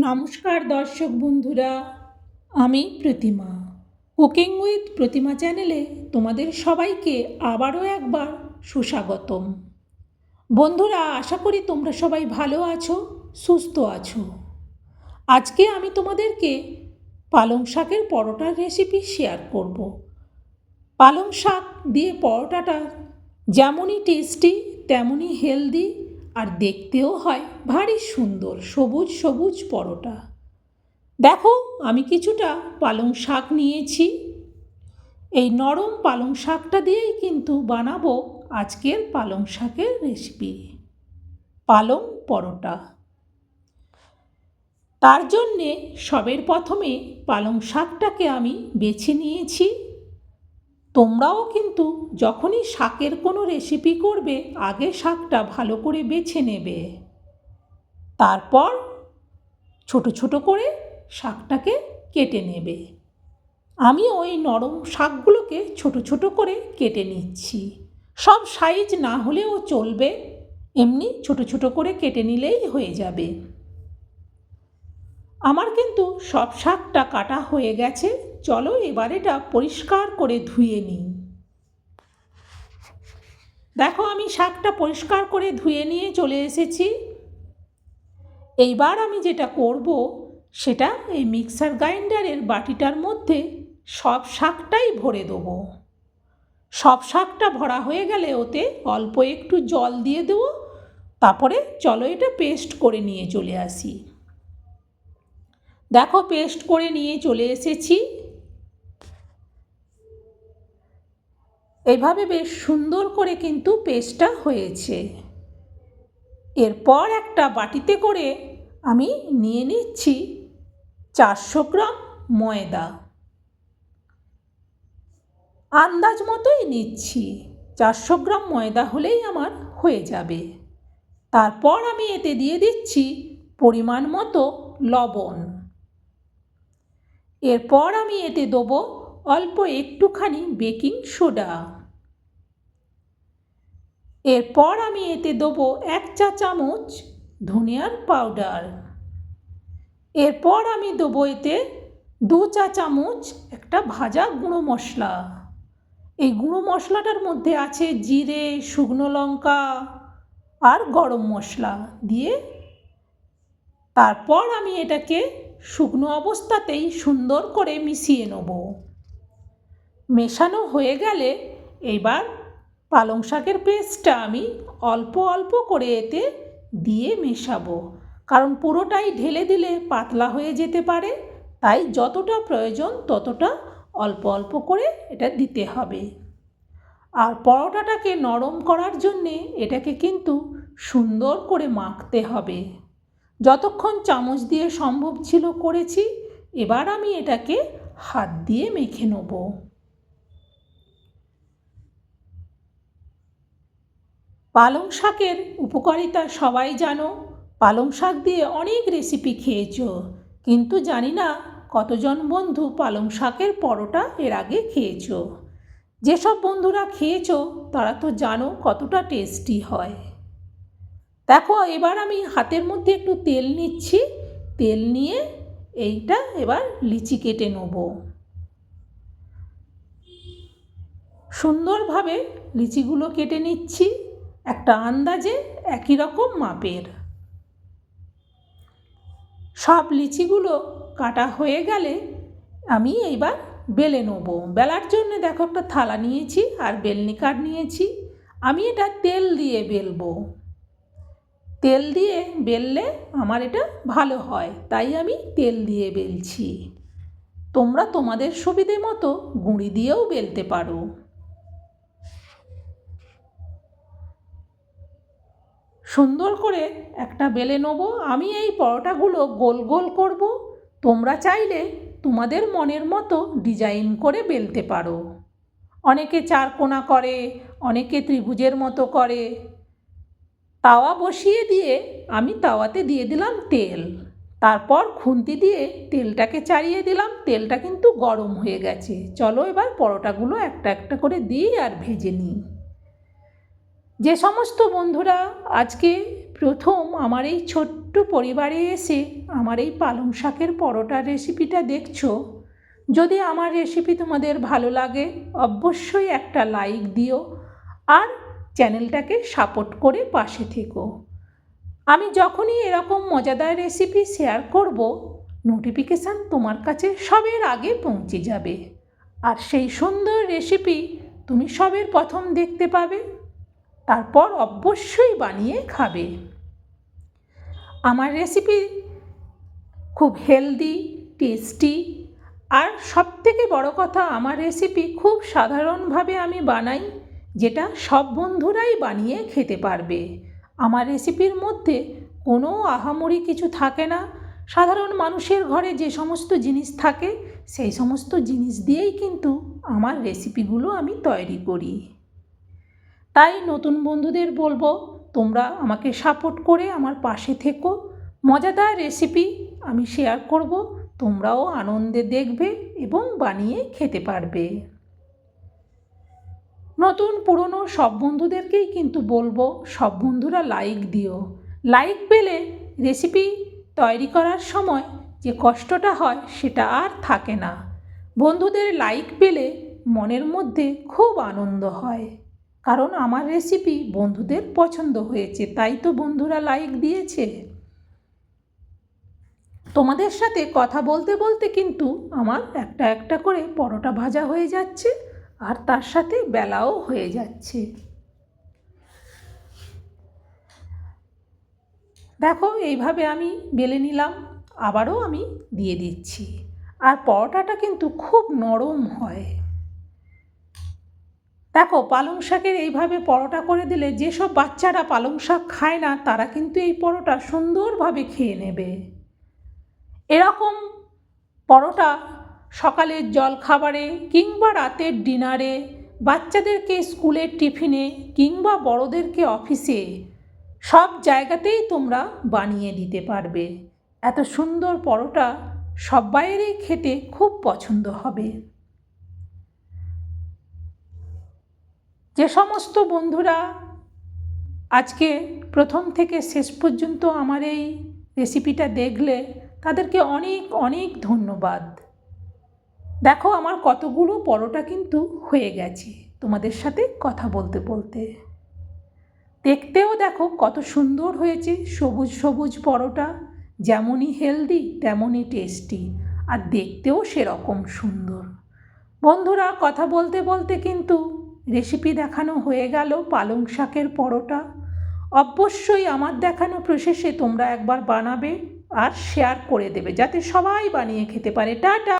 নমস্কার দর্শক বন্ধুরা, আমি প্রতিমা। কুকিং উইথ প্রতিমা চ্যানেলে তোমাদের সবাইকে আবারও একবার সুস্বাগতম। বন্ধুরা, আশা করি তোমরা সবাই ভালো আছো, সুস্থ আছো। আজকে আমি তোমাদেরকে পালং শাকের পরোটার রেসিপি শেয়ার করব। পালং শাক দিয়ে পরোটাটা যেমনই টেস্টি তেমনই হেলদি আর দেখতেও হয় ভারী সুন্দর সবুজ সবুজ পরোটা। দেখো, আমি কিছুটা পালং শাক নিয়েছি। এই নরম পালং শাকটা দিয়েই কিন্তু বানাবো আজকের পালং শাকের রেসিপি পালং পরোটা। তার জন্যে সবের প্রথমে পালং শাকটাকে আমি বেছে নিয়েছি। তোমরাও কিন্তু যখনই শাকের কোনো রেসিপি করবে, আগে শাকটা ভালো করে বেছে নেবে। তারপর ছোট ছোট করে শাকটাকে কেটে নেবে। আমি ওই নরম শাকগুলোকে ছোট ছোট করে কেটে নিচ্ছি। সব সাইজ না হলেও চলবে, এমনি ছোট ছোট করে কেটে নিলেই হয়ে যাবে। আমার কিন্তু সব শাকটা কাটা হয়ে গেছে। চলো এবার এটা পরিষ্কার করে ধুয়ে নিই। দেখো আমি শাকটা পরিষ্কার করে ধুয়ে নিয়ে চলে এসেছি। এইবার আমি যেটা করব, সেটা এই মিক্সার গ্রাইন্ডারের বাটিটার মধ্যে সব শাকটাই ভরে দেবো। সব শাকটা ভরা হয়ে গেলে ওতে অল্প একটু জল দিয়ে দেবো। তারপরে চলো এটা পেস্ট করে নিয়ে চলে আসি। দেখো পেস্ট করে নিয়ে চলে এসেছি। এভাবে বেশ সুন্দর করে কিন্তু পেস্টটা হয়েছে। এরপর একটা বাটিতে করে আমি নিয়ে নিচ্ছি চারশো গ্রাম ময়দা। আন্দাজ মতোই নিচ্ছি, চারশো গ্রাম ময়দা হলেই আমার হয়ে যাবে। তারপর আমি এতে দিয়ে দিচ্ছি পরিমাণ মতো লবণ। এরপর আমি এতে দেবো অল্প একটুখানি বেকিং সোডা। এরপর আমি এতে দেবো এক চা চামচ ধনিয়ার পাউডার। এরপর আমি দেবো এতে দু চা চামচ একটা ভাজা গুঁড়ো মশলা। এই গুঁড়ো মশলাটার মধ্যে আছে জিরে, শুকনো লঙ্কা আর গরম মশলা দিয়ে তারপর আমি এটাকে শুকনো অবস্থাতেই সুন্দর করে মিশিয়ে নেব। মেশানো হয়ে গেলে এবার পালং শাকের পেস্টটা আমি অল্প অল্প করে এতে দিয়ে মেশাবো। কারণ পুরোটাই ঢেলে দিলে পাতলা হয়ে যেতে পারে, তাই যতটা প্রয়োজন ততটা অল্প অল্প করে এটা দিতে হবে। আর পরোটাটাকে নরম করার জন্যে এটাকে কিন্তু সুন্দর করে মাখতে হবে। যতক্ষণ চামচ দিয়ে সম্ভব ছিল করেছি, এবার আমি এটাকে হাত দিয়ে মেখে নেব। পালং শাকের উপকারিতা সবাই জানো। পালং শাক দিয়ে অনেক রেসিপি খেয়েছো, কিন্তু জানি না কতজন বন্ধু পালং শাকের পরোটা এর আগে খেয়েছো। যেসব বন্ধুরা খেয়েছো, তারা তো জানো কতটা টেস্টি হয়। দেখো, এবার আমি হাতের মধ্যে একটু তেল নিচ্ছি। তেল নিয়ে এইটা এবার লিচি কেটে নেব। সুন্দরভাবে লিচিগুলো কেটে নিচ্ছি। একটা আন্দাজে একই রকম মাপের। সব লিচিগুলো কাটা হয়ে গেলে আমি এইবার বেলে নেব। বেলার জন্য দেখো একটা থালা নিয়েছি আর বেলনি কাঠ নিয়েছি। আমি এটা তেল দিয়ে বেলবো। তেল দিয়ে বেললে আমার এটা ভালো হয়, তাই আমি তেল দিয়ে বেলছি। তোমরা তোমাদের সুবিধে মতো গুঁড়ি দিয়েও বেলতে পারো। সুন্দর করে একটা বেলে নেব, আমি এই পরোটাগুলো গোল গোল করব। তোমরা চাইলে তোমাদের মনের মতো ডিজাইন করে বেলতে পারো। অনেকে চারকোনা করে, অনেকে ত্রিভুজের মতো করে। তাওয়া বসিয়ে দিয়ে আমি তাওয়াতে দিয়ে দিলাম তেল। তারপর খুন্তি দিয়ে তেলটাকে চাড়িয়ে দিলাম। তেলটা কিন্তু গরম হয়ে গেছে। চলো এবার পরোটাগুলো একটা একটা করে দিই আর ভেজে নিই। যে সমস্ত বন্ধুরা, আজকে প্রথম আমার এই ছোট্ট পরিবারে এসে আমার এই পালং শাকের পরোটার রেসিপিটা দেখছ? যদি আমার রেসিপি তোমাদের ভালো লাগে, অবশ্যই একটা লাইক দিও। আর চ্যানেলটাকে সাপোর্ট করে পাশে থেকো। আমি যখনই এরকম মজাদার রেসিপি শেয়ার করব, নোটিফিকেশান তোমার কাছে সবের আগে পৌঁছে যাবে। আর সেই সুন্দর রেসিপি তুমি সবের প্রথম দেখতে পাবে, তারপর অবশ্যই বানিয়ে খাবে। আমার রেসিপি খুব হেলদি, টেস্টি, আর সবথেকে বড় কথা, আমার রেসিপি খুব সাধারণভাবে আমি বানাই। যেটা সব বন্ধুরাই বানিয়ে খেতে পারবে। আমার রেসিপির মধ্যে কোনো আহামরি কিছু থাকে না। সাধারণ মানুষের ঘরে যে সমস্ত জিনিস থাকে, সেই সমস্ত জিনিস দিয়েই কিন্তু আমার রেসিপিগুলো আমি তৈরি করি। তাই নতুন বন্ধুদের বলব, তোমরা আমাকে সাপোর্ট করে আমার পাশে থেকো। মজাদার রেসিপি আমি শেয়ার করব, তোমরাও আনন্দে দেখবে এবং বানিয়ে খেতে পারবে। নতুন পুরনো সব বন্ধুদেরকেই কিন্তু বলব, সব বন্ধুরা লাইক দিও। লাইক পেলে রেসিপি তৈরি করার সময় যে কষ্টটা হয় সেটা আর থাকে না। বন্ধুদের লাইক পেলে মনের মধ্যে খুব আনন্দ হয়। কারণ আমার রেসিপি বন্ধুদের পছন্দ হয়েছে, তাই তো বন্ধুরা লাইক দিয়েছে। তোমাদের সাথে কথা বলতে বলতে কিন্তু আমার একটা একটা করে পরোটা ভাজা হয়ে যাচ্ছে। আর তার সাথে বেলাও হয়ে যাচ্ছে। দেখো, এইভাবে আমি বেলে নিলাম, আবারও আমি দিয়ে দিচ্ছি। আর পরোটাটা কিন্তু খুব নরম হয়। দেখো, পালং শাকের এইভাবে পরোটা করে দিলে যেসব বাচ্চারা পালং শাক খায় না, তারা কিন্তু এই পরোটা সুন্দরভাবে খেয়ে নেবে। এরকম পরোটা সকালের জল খাবারে কিংবা রাতের ডিনারে, বাচ্চাদেরকে স্কুলের টিফিনে কিংবা বড়োদেরকে অফিসে, সব জায়গাতেই তোমরা বানিয়ে দিতে পারবে। এত সুন্দর পরোটা সবাইয়েরই খেতে খুব পছন্দ হবে। যে সমস্ত বন্ধুরা, আজকে প্রথম থেকে শেষ পর্যন্ত আমার এই রেসিপিটা দেখলে তাদেরকে অনেক অনেক ধন্যবাদ। দেখো আমার কতগুলো পরোটা কিন্তু হয়ে গেছে তোমাদের সাথে কথা বলতে বলতে। দেখতেও দেখো কত সুন্দর হয়েছে সবুজ সবুজ পরোটা, যেমনই হেলদি তেমনই টেস্টি আর দেখতেও সেরকম সুন্দর। বন্ধুরা, কথা বলতে বলতে কিন্তু রেসিপি দেখানো হয়ে গেল পালং শাকের পরোটা। অবশ্যই আমার দেখানো প্রসেসে তোমরা একবার বানাবে আর শেয়ার করে দেবে, যাতে সবাই বানিয়ে খেতে পারে। টাটা!